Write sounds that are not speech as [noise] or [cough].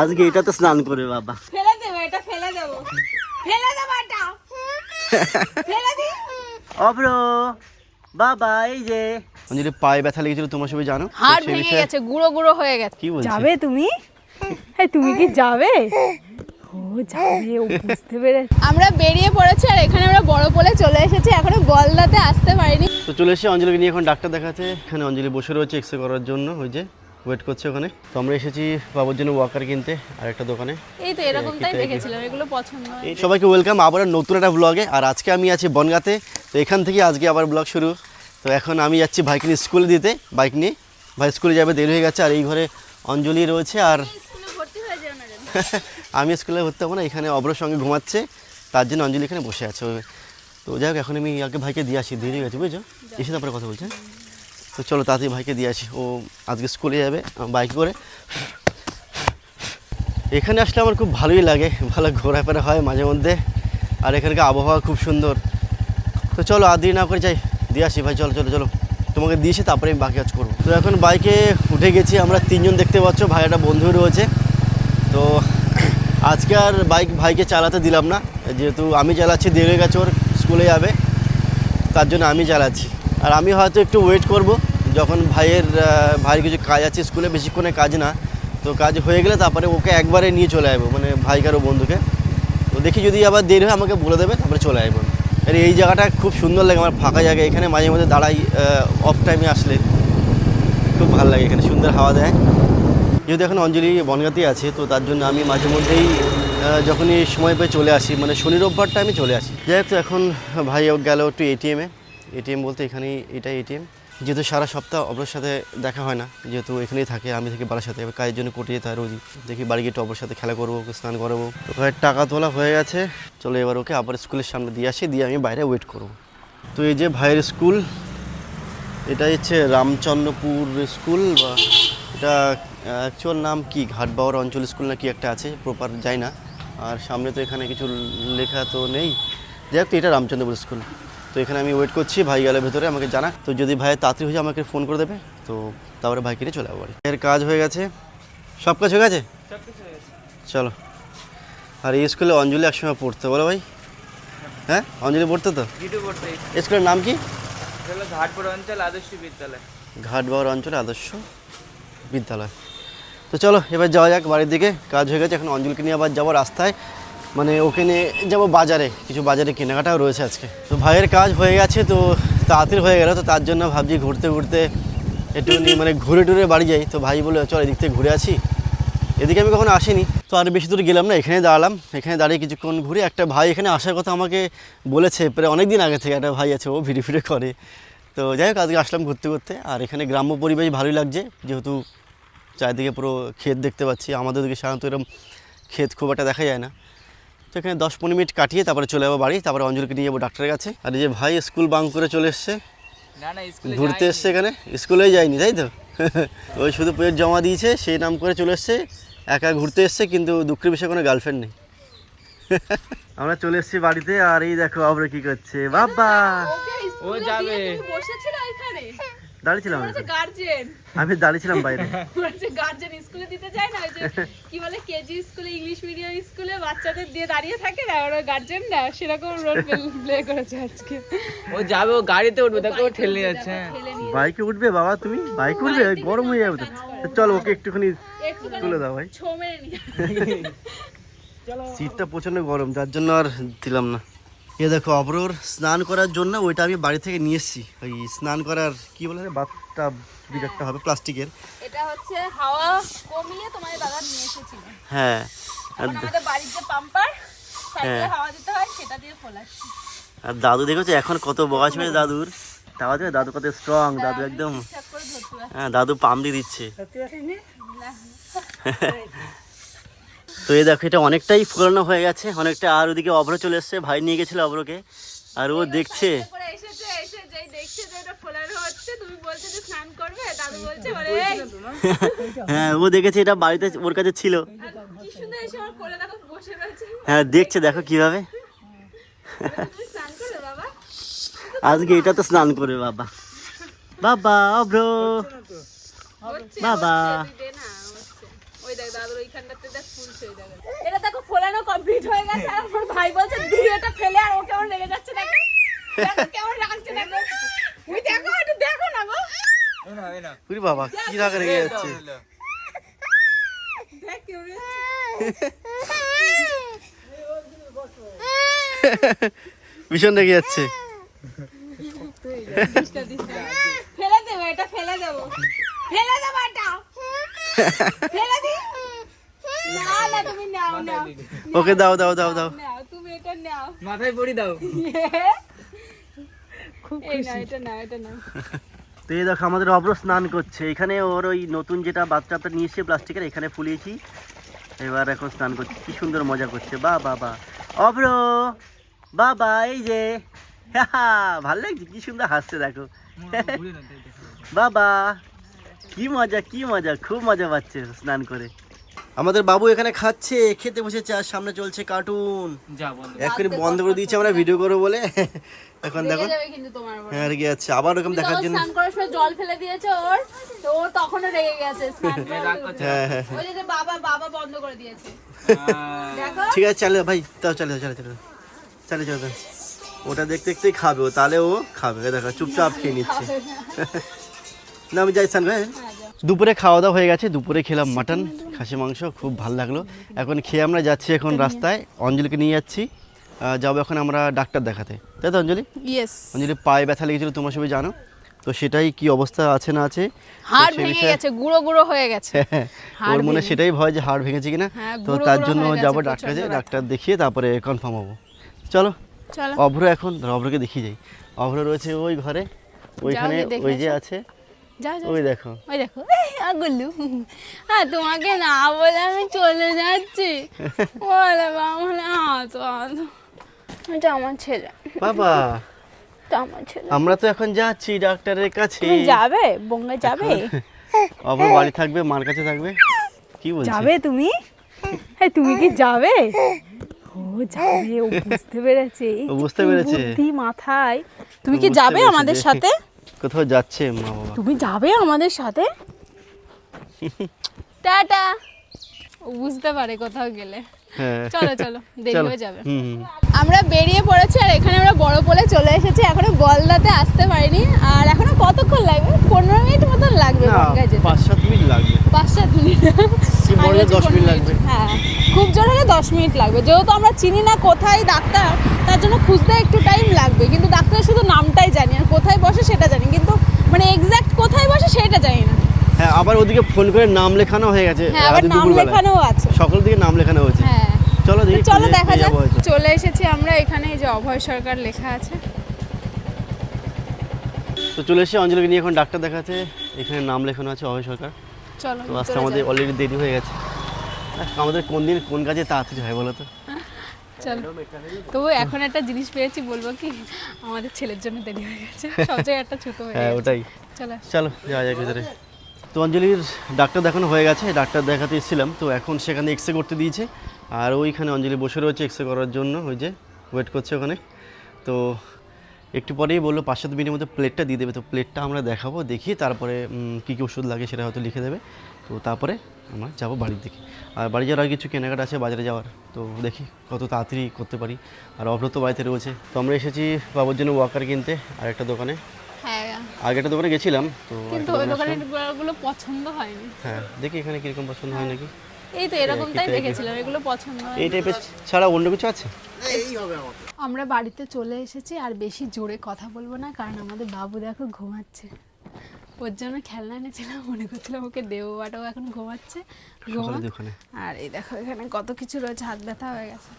আজকে এটা তো স্নান করবে বাবা। ফেলে দেবো এটা ফেলে দেবো। ফেলে দেবো এটা। ফেলে দি। অভ্র বাবা এই যে। অঞ্জলি পায়ে ব্যথা লেগেছিল তোমার সবাই জানো? হাড় ভেঙে গেছে গুঁড়ো গুঁড়ো হয়ে গেছে। কি বলছিস? যাবে তুমি? হ্যাঁ তুমি কি যাবে? ও যাবে ও বুঝতে পেরেছে। আমরা বেরিয়ে পড়েছি আর এখানে আমরা বড় পোলে চলে এসেছি এখনও গলদাতে আসতে পারিনি। তো চলে এসে অঞ্জলিকে নিয়ে এখন ডাক্তার দেখাতে এখানে অঞ্জলি বসে রয়েছে এক্সরে করার জন্য ওই যে। ওয়েট করছে ওখানে। তো আমরা এসেছি বাবুর জন্য ওয়াকার কিনতে আর একটা দোকানে। এই তো এরকমটাই দেখেছিলাম এগুলো পছন্দ সবাইকে ওয়েলকাম আবার নতুন একটা ব্লগে আর আজকে আমি আছি বনগাতে তো এখান থেকে আজকে আবার ব্লগ শুরু। তো এখন আমি যাচ্ছি ভাইকে নিয়ে স্কুলে দিতে বাইক নিয়ে। ভাই স্কুলে যাবে দেরি হয়ে গেছে আর এই ঘরে অঞ্জলি রয়েছে আর [laughs] আমি স্কুলে ভর্তি হব না এখানে অব্রর সঙ্গে ঘুমাচ্ছে তার জন্য অঞ্জলি এখানে বসে আছে। তো যাই হোক এখন আমি আগে ভাইকে দিয়ে আসি দেরি হয়ে গেছে বুঝছ? এসে তারপরে কথা বলছে হ্যাঁ? তো চলো তাড়াতাড়ি ভাইকে দিয়ে আসি। ও আজকে স্কুলে যাবে, বাইক করে। এখানে আসলে আমার খুব ভালোই লাগে, ভালো ঘোরাফেরা হয় মাঝে মধ্যে। আর এখানকার আবহাওয়া খুব সুন্দর। তো চলো আর না করে যাই, দিয়ে আসি ভাই, চলো চলো চলো। তোমাকে দিয়েছি, তারপরে আমি বাকি কাজ করব। তো এখন বাইকে উঠে গেছি, আমরা তিনজন দেখতে পাচ্ছ, ভাই একটা বন্ধু রয়েছে। তো আজকে আর বাইক, ভাইকে চালাতে দিলাম না। যেহেতু আমি চালাচ্ছি হয়ে গেছে, ওর স্কুলে যাবে। তার জন্য আমি চালাচ্ছি। আর আমি হয়তো একটু ওয়েট করব, যখন ভাইয়ের ভাইয়ের কিছু কাজ আছে স্কুলে বেশিক্ষণে কাজ না। তো কাজ হয়ে গেলে তারপরে ওকে একবারে নিয়ে চলে আসব মানে ভাইকার ও বন্ধুকে। তো দেখি যদি আবার দেরি হয় আমাকে বলে দেবে, তারপরে চলে আসব। আর এই জায়গাটা খুব সুন্দর লাগে, আমার ফাঁকা জায়গা। এখানে মাঝে মধ্যে দাঁড়াই অফ টাইমে আসলে খুব ভালো লাগে এখানে, সুন্দর হাওয়া দেয়। যেহেতু এখন অঞ্জলি বনগাতে আছে, তো তার জন্য আমি মাঝে মধ্যেই যখনই সময় পেয়ে চলে আসি মানে শনি রোববারটা আমি চলে আসি। যাই এখন ভাই গেল একটু এটিএমে এটিএম বলতে এখানেই এটাই এটিএম যেহেতু সারা সপ্তাহ অপরের সাথে দেখা হয় না, যেহেতু এখানেই থাকে, আমি থেকে বাড়ার সাথে। কাজের জন্য কোটে যেতে হয় রোজই। দেখি বাড়ি গিয়ে অপরের সাথে খেলা করব স্নান করাবো। ভাইয়ের টাকা তোলা হয়ে গেছে। চলো এবার ওকে আবার স্কুলের সামনে দিয়ে আসি, দিয়ে আমি বাইরে ওয়েট করব। তো এই যে ভাইয়ের স্কুল এটা হচ্ছে রামচন্দ্রপুর স্কুল বা এটা অ্যাকচুয়াল নাম কি? ঘাটবাওয়ার অঞ্চল স্কুল না কি একটা আছে প্রপার যাই না। আর সামনে তো এখানে কিছু লেখা তো নেই। যাই হোক এটা রামচন্দ্রপুর স্কুল। তো এখানে আমি ওয়েট করছি ভাই গেলে ভেতরে আমাকে জানা তো যদি ভাই তাড়াতাড়ি হয়ে আমাকে ফোন করে দেবে। তো তারপরে ভাই নিয়ে চলে যাব এর কাজ হয়ে গেছে। সব কাজ হয়ে গেছে? চলো। আর এই স্কুলে অঞ্জলি একসময় পড়তো বলো ভাই। হ্যাঁ? অঞ্জলি পড়তো তো? স্কুলের নাম কি? হলো অঞ্চল আদর্শ বিদ্যালয়। ঘাটবাওয়ার অঞ্চলে আদর্শ বিদ্যালয়। তো চলো এবার যাওয়া যাক বাড়ির দিকে। কাজ হয়ে গেছে এখন অঞ্জলকে নিয়ে আবার যাব রাস্তায়। মানে ওকে নিয়ে যাব বাজারে, কিছু বাজারে কেনাকাটাও রয়েছে আজকে। তো ভাইয়ের কাজ হয়ে গেছে, তো তাড়াতাড়ি হয়ে গেল, তো তার জন্য ভাবছি ঘুরতে ঘুরতে একটু মানে ঘুরে টুরে বাড়ি যাই। তো ভাই বলে চল এদিক থেকে ঘুরে আসি। এদিকে আমি কখনো আসিনি। তো আর বেশি দূর গেলাম না, এখানে দাঁড়ালাম। এখানে দাঁড়িয়ে কিছুক্ষণ ঘুরে একটা ভাই এখানে আসার কথা আমাকে বলেছে, প্রায় অনেক দিন আগে থেকে একটা ভাই আছে, ও ভিড়ে ফিরে করে। তো যাই হোক, আজকে আসলাম ঘুরতে ঘুরতে। আর এখানে গ্রাম্য পরিবেশ ভালোই লাগছে, যেহেতু চারিদিকে পুরো ক্ষেত দেখতে পাচ্ছি। আমাদের দিকে সাধারণত এরকম ক্ষেত খুব একটা দেখা যায় না। তো এখানে দশ পনেরো মিনিট কাটিয়ে তারপরে চলে যাব বাড়ি তারপরে অঞ্জলিকে নিয়ে যাব ডাক্তারের কাছে। আর এই যে ভাই স্কুল বাং করে চলে এসছে। না না স্কুলে ঘুরতে এসছে এখানে। স্কুলেই যায়নি তাই তো? [laughs] ওই শুধু পেট জমা দিয়েছে সেই নাম করে চলে এসছে। একা ঘুরতে এসছে কিন্তু দুঃখের বিষয়ে কোনো গার্লফ্রেন্ড নেই। [laughs] আমরা চলে এসেছি বাড়িতে আর এই দেখো আমরা কি করছে। বাবা! ও যাবে বসেছিল এখানে? দাঁড়িয়েছিলাম আমি। গার্জেন আমি দাঁড়িয়েছিলাম বাইরে। [laughs] বলছে গার্জেন স্কুলে দিতে যায় না যে কি বলে কেজি স্কুলে ইংলিশ মিডিয়াম স্কুলে বাচ্চাদের দিয়ে দাঁড়িয়ে থাকে না ওরা গার্জেন না সেরকম রোল প্লে করেছে আজকে। ও যাবে ও গাড়িতে উঠবে দেখো ও ঠেলে নিয়ে যাচ্ছে হ্যাঁ। বাইকে উঠবে বাবা তুমি? বাইকে উঠবে? গরম হয়ে যাবে তো। চলো ওকে একটুখানি তুলে দাও ভাই। ছো মেরে নিয়ে [laughs] সিটটা প্রচণ্ড গরম যার জন্য আর দিলাম না। এ দেখো অপরোর স্নান করার জন্য ওইটা আমি বাড়ি থেকে নিয়ে এসেছি। ওই স্নান করার কি বলে বাথটা একটা হবে প্লাস্টিকের। এটা হচ্ছে হাওয়া কমিয়ে তোমার দাদা নিয়ে এসেছিল। হ্যাঁ। আর আমাদের বাড়ির যে পাম্পার সাইডে হ্যাঁ। হাওয়া দিতে হয় সেটা দিয়ে ফোলাচ্ছি। আর দাদু দেখেছ এখন কত বয়স হয়েছে দাদুর? তাও দেখো দাদু কত স্ট্রং দাদু একদম হ্যাঁ দাদু পাম দিয়ে দিচ্ছে। [laughs] তো এই দেখো এটা অনেকটাই ফুরানো হয়ে গেছে অনেকটা আর ওদিকে অভ্র চলে এসছে ভাই নিয়ে গেছিল অভ্রকে আর ও দেখছে। করে এসেছে এসে যেই দেখছে যে এটা ফোলানো হচ্ছে তুমি বলছো যে স্নান করবে দাদু বলছে বলে এই! [laughs] হ্যাঁ ও দেখেছে এটা বাড়িতে ওর কাছে ছিল। হ্যাঁ দেখছে দেখো কীভাবে। আজকে এটা তো স্নান করবে বাবা। বাবা অভ্র। বাবা। ওই দেখ দাদুর ওইখানটাতে দেখ ফুল সেই জায়গায় এটা দেখো ফোলানো কমপ্লিট হয়ে গেছে আর আমার ভাই বলছে দিয়ে এটা ফেলে আর ও কেমন লেগে যাচ্ছে দেখো। দেখো কেমন লাগছে দেখো। ওই দেখো একটু দেখো না গো। এই না এই না পুরি বাবা কি রাখা রেগে যাচ্ছে। দেখ কেমন ভীষণ রেগে যাচ্ছে। ফেলে দেবো এটা ফেলে দেবো। ফেলে দেবো এটা। ওকে দাও দাও দাও দাও। তুমি এটা নাও মাথায় পড়ি দাও তো এই দেখো আমাদের অব্র স্নান করছে। এখানে ওর ওই নতুন যেটা বাচ্চাটা নিয়ে এসে প্লাস্টিকের এখানে ফুলিয়েছি। এবার এখন স্নান করছে কি সুন্দর মজা করছে। বা বাবা অব্র বাবা এই যে। হা ভালো লাগছে কি সুন্দর হাসছে দেখো। বাবা কি মজা কি মজা খুব মজা পাচ্ছে স্নান করে। আমাদের বাবু এখানে খাচ্ছে খেতে বসেছে আর সামনে চলছে কার্টুন যা বন্ধ। বন্ধ করে দিয়েছি আমরা ভিডিও করব বলে। এখন দেখো। হ্যাঁ রেগে যাচ্ছে। আবার ওরকম দেখার জন্য স্নান করার সময় জল ফেলে দিয়েছে ওর তো ও তখনও রেগে গেছে স্নান হ্যাঁ হ্যাঁ ওই যে বাবা বাবা বন্ধ করে দিয়েছে। হ্যাঁ। ঠিক আছে চলে ভাই তাও চলে চলে চলে চলে। চলে ওটা দেখতে দেখতেই খাবে ও তাহলে ও খাবে। দেখো চুপচাপ খেয়ে নিচ্ছে। না আমি যাই দুপুরে খাওয়া দাওয়া হয়ে গেছে দুপুরে খেলাম মাটন খাসি মাংস খুব ভালো লাগল। এখন খেয়ে আমরা যাচ্ছি এখন রাস্তায় অঞ্জলিকে নিয়ে যাচ্ছি। যাব এখন আমরা ডাক্তার দেখাতে। তাই তো অঞ্জলি? অঞ্জলি পায়ে ব্যথা লেগেছিল তোমার সবাই জানো। তো সেটাই কি অবস্থা আছে না আছে? হাড় ভেঙে গেছে গুঁড়ো গুঁড়ো হয়ে গেছে। ওর মনে সেটাই ভয় যে হাড় ভেঙেছে কিনা। হ্যাঁ, তো তার জন্য যাব ডাক্তার। ডাক্তার দেখিয়ে তারপরে কনফার্ম হব। চলো চলো। অভ্র এখন ধরো, অভ্রকে দেখিয়ে যাই। অভ্র রয়েছে ওই ঘরে ওইখানে ওই যে আছে। যাও ওই দেখো। ওই দেখো। গুল্লু। হ্যাঁ তোমাকে না বলে আমি চলে যাচ্ছি। [laughs] বলে বাবা বলে হাতো হাতো এটা আমার ছেলে। বাবা। [laughs] আমার তো এখন যাচ্ছি ডাক্তারের কাছে। যাবে? বঙ্গে যাবে? [laughs] অভ্র বাড়ি থাকবে মার কাছে থাকবে? কি বলছিস? যাবে তুমি? হ্যাঁ তুমি কি যাবে? ও যাবে ও বুঝতে পেরেছে। ও বুঝতে পেরেছে। মাথায়। তুমি কি যাবে আমাদের সাথে? কোথাও যাচ্ছে মা বাবা। তুমি যাবে আমাদের সাথে? [laughs] টাটা। বুঝতে পারে কোথাও গেলে। হ্যাঁ। চলো চলো দেরি হয়ে যাবে। আমরা বেরিয়ে পড়েছি আর এখানে আমরা বড় পোলে চলে এসেছি এখনও বলদাতে আসতে পারিনি। আর এখনও কতক্ষণ লাগবে পনেরো মিনিট মতন লাগবে না বনগাঁ যেতে পাঁচ সাত মিনিট লাগবে পাঁচ সাত মিনিট। দশ মিনিট লাগবে। হ্যাঁ খুব জোর হলে দশ মিনিট লাগবে। যেহেতু আমরা চিনি না কোথায় ডাক্তার তার জন্য খুঁজতে একটু টাইম লাগবে। কিন্তু ডাক্তারের শুধু নামটাই জানি আর কোথায় বসে সেটা জানি কিন্তু মানে এক্সাক্ট কোথায় বসে সেটা জানি না। হ্যাঁ আবার ওদিকে ফোন করে নাম লেখানো হয়ে গেছে হ্যাঁ আবার নাম। লেখানোও আছে। সকাল দিকে নাম লেখানো হয়েছে। হ্যাঁ। চলো দেখি চলো দেখা যাক। চলে এসেছি আমরা এখানে এই যে অভয় সরকার লেখা আছে। তো চলে এসেছি অঞ্জলিকে নিয়ে এখন ডাক্তার দেখাচ্ছে। এখানে নাম লেখানো আছে অভয় সরকার। চলো তো আসতে আমাদের অলরেডি দেরি হয়ে গেছে। আমাদের কোন দিন কোন কাজে তাড়াতাড়ি হয় বলো তো? চলো। এখন একটা জিনিস পেয়েছি বলব কি? আমাদের ছেলের জন্য দেরি হয়ে গেছে। সব জায়গায় একটা ছোট হয়ে হ্যাঁ ওটাই। চলো। চলো যাওয়া যাক ভিতরে। তো অঞ্জলির ডাক্তার দেখানো হয়ে গেছে ডাক্তার দেখাতে এসেছিলাম। তো এখন সেখানে এক্স করতে দিয়েছে। আর ওইখানে অঞ্জলি বসে রয়েছে এক্স করার জন্য ওই যে ওয়েট করছে ওখানে। তো একটু পরেই বলল পাঁচ সাত মিনিটের মধ্যে প্লেটটা দিয়ে দেবে। তো প্লেটটা আমরা দেখাবো দেখি তারপরে কী কী ওষুধ লাগে সেটা হয়তো লিখে দেবে। তো তারপরে আমরা যাব বাড়ির দিকে। আর বাড়ি যাওয়ার কিছু কেনাকাটা আছে বাজারে যাওয়ার। তো দেখি কত তাড়াতাড়ি করতে পারি। আর অভ্র তো বাড়িতে রয়েছে। তো আমরা এসেছি বাবুর জন্য ওয়াকার কিনতে আর একটা দোকানে। হ্যাঁ। আগে একটা দোকানে গেছিলাম তো কিন্তু ওই দোকানেরগুলো পছন্দ হয়নি। হ্যাঁ দেখি এখানে কীরকম পছন্দ হয় নাকি। এই তো এরকম তাই দেখেছিলাম এগুলো পছন্দ এই টাইপের ছাড়া অন্য কিছু আছে? আমরা। বাড়িতে চলে এসেছি আর বেশি জোরে কথা বলব না কারণ আমাদের বাবু দেখো ঘুমাচ্ছে। ওর জন্য খেলনা এনেছিলাম মনে করছিলাম ওকে দেবো বাটাও ও এখন ঘুমাচ্ছে। আর এই দেখো এখানে কত কিছু রয়েছে হাত ব্যথা হয়ে গেছে।